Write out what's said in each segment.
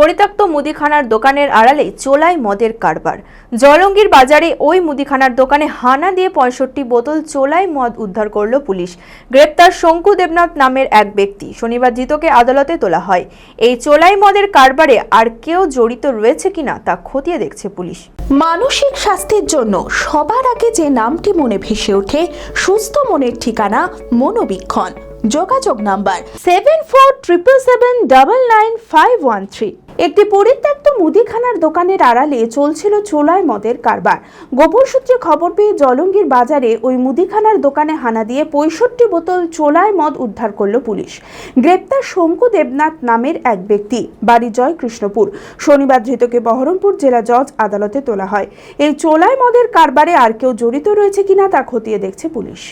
পরিত্যক্ত মুদিখানার দোকানের আড়ালে চোলাই মদের কারবার। জলঙ্গির বাজারে ওই মুদিখানার দোকানে হানা দিয়ে পঁয়ষট্টি বোতল চোলাই মদ উদ্ধার করল পুলিশ। গ্রেপ্তার শঙ্কু দেবনাথ নামের এক ব্যক্তি। শনিবার জিতকে আদালতে তোলা হয়। এই চোলাই মদের কারবারে আর কেউ জড়িত রয়েছে কিনা তা খতিয়ে দেখছে পুলিশ। মানসিক স্বাস্থ্যের জন্য সবার আগে যে নামটি মনে ভেসে ওঠে, সুস্থ মনের ঠিকানা মনোবীক্ষণ। যোগাযোগ number seven four triple seven double nine five one three একটি পরিত্যক্ত মুদিখানার দোকানের আড়ালে চলছিল চোলায় মদের কারবার। গোপন সূত্রে খবর পেয়ে জলঙ্গির বাজারে ওই মুদিখানার দোকানে হানা দিয়ে পঁয়ষট্টি বোতল চোলায় মদ উদ্ধার করল পুলিশ। গ্রেপ্তার শঙ্কু দেবনাথ নামের এক ব্যক্তি। বাড়ি জয় কৃষ্ণপুর শনিবার ধৃতকে বহরমপুর জেলা জজ আদালতে তোলা হয়। এই চোলায় মদের কারবারে আর কেউ জড়িত রয়েছে কিনা তা খতিয়ে দেখছে পুলিশ।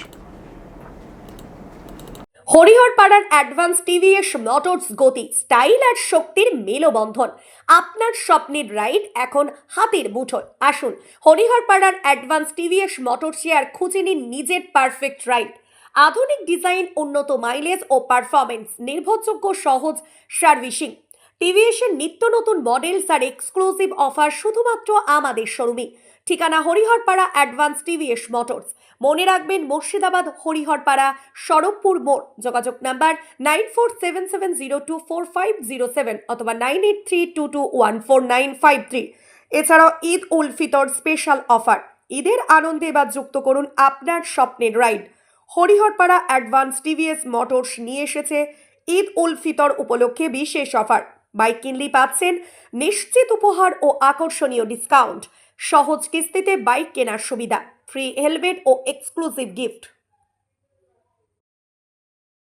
হরিহরপাড়ার অ্যাডভান্স টিভিএস মোটরস গতি, স্টাইল আর শক্তির মেলবন্ধন। আপনার স্বপ্নের রাইড এখন হাতের মুঠোয়। আসুন, হরিহরপাড়ার অ্যাডভান্স টিভিএস মোটরসে আর খুঁজে নিন নিজের পারফেক্ট রাইড। আধুনিক ডিজাইন, উন্নত মাইলেজ ও পারফরমেন্স নির্ভরযোগ্য সহজ সার্ভিসিং। টিভিএস এর নিত্য নতুন মডেলস আর এক্সক্লুসিভ অফার শুধুমাত্র আমাদের শোরুমে। ঠিকানা হরিহরপাড়া অ্যাডভান্স টিভিএস মোটরস। মনে রাখবেন, মুর্শিদাবাদ, হরিহরপাড়া সড়কপুর মোড়। যোগাযোগ number nine four seven seven zero two four five zero seven অথবা nine eight three two two one four nine five three. এছাড়াও ঈদ উল ফিতর স্পেশাল অফার। ঈদের আনন্দে এবার যুক্ত করুন আপনার স্বপ্নের ride. Hariharpara advance TVS motors নিয়ে এসেছে ঈদ উল ফিতর উপলক্ষে বিশেষ অফার। বাইক কিনলেই পাচ্ছেন নিশ্চিত উপহার ও আকর্ষণীয় ডিসকাউন্ট। সহজ কিস্তিতে বাইক কেনার সুবিধা। ফ্রি হেলমেট ও এক্সক্লুসিভ গিফট।